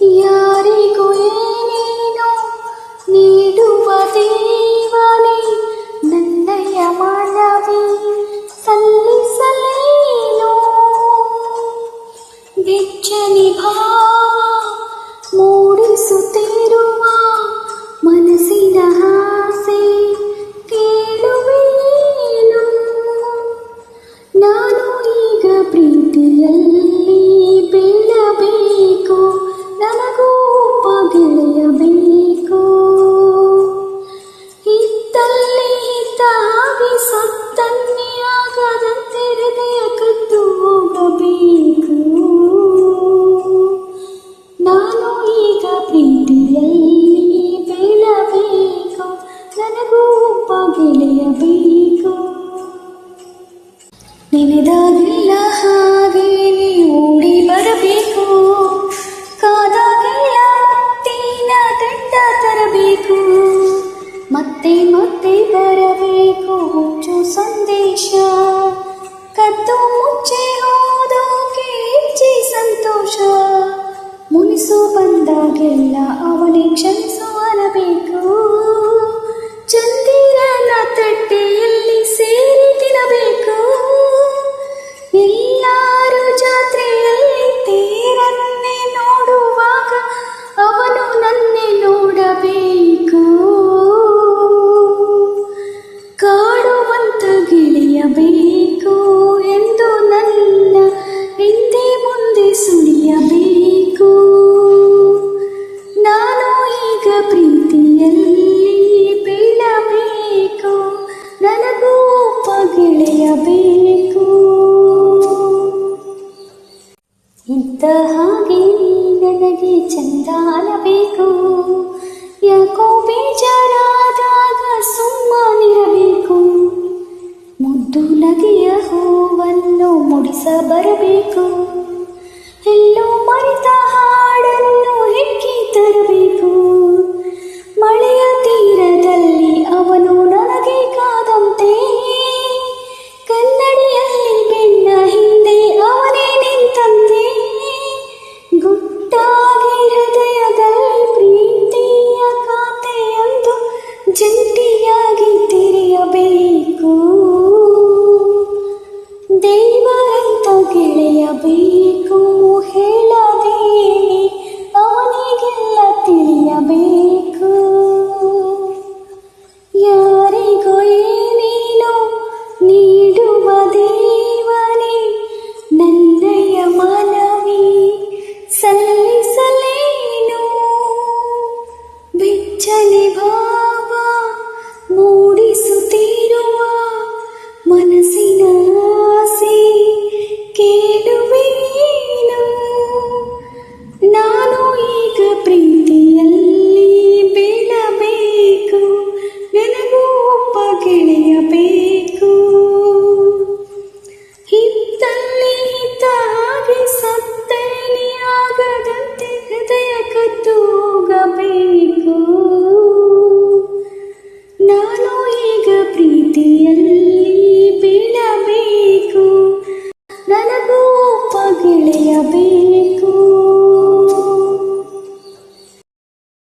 ಯಾರಿಗೂ ಏನೇನೋ ನೀಡುವ ದೇವನೇ ನನ್ನಯ ಮನವಿ ಸಲ್ಲಿಸಲೇನು ಬೆಚ್ಚನಿ ಭಾವ ಮೂಡಿಸುತ್ತಿರುವ ಮನಸ್ಸಿನ ಸತ್ತನ್ನೇ ಆಗದಂತೆ ಹೃದಯ ಕದ್ದು ಹೋಗಬೇಕು ನಾನು ಈಗ ಪ್ರೀತಿಯಲ್ಲಿ ಬೀಳಬೇಕು ನನಗೂ ಒಬ್ಬ ಗೆಳೆಯಬೇಕು ನೆನೆದಾಗೆಲ್ಲ ಹಾಗೆ ನೀ ಓಡಿ ಬರಬೇಕು ಕಾದಾಗೆಲ್ಲ ಮುತ್ತಿನ ದಂಡ ತರಬೇಕು ಮತ್ತೆ ಮತ್ತೆ ಬರಬೇಕು ಹುಚ್ಚು ಸಂದೇಶ ಕದ್ದು ಮುಚ್ಚೆ ಹೋದೋಕೆ ಹೆಚ್ಚಿ ಸಂತೋಷ ಮುನಿಸು ಬಂದಾಗೆಲ್ಲ ಅವನೇ ಕ್ಷಮಿಸು ಅನ್ನಬೇಕು ಚಂದಿರನ ತಟ್ಟೆಯಲ್ಲಿ ತಿಳಿಯಬೇಕು ಇದ್ದ ಹಾಗೆ ನನಗೆ ಚಂದಾನಬೇಕು ಯಾಕೋ ಬೇಜಾರಾದಾಗ ಸುಮ್ಮನಿರಬೇಕು. ಮುದ್ದು ನಗೆಯ ಹೂವನ್ನು ಮುಡಿಸ ಬರಬೇಕು. ಎಲ್ಲೋ ಮರೆತ കിളിയ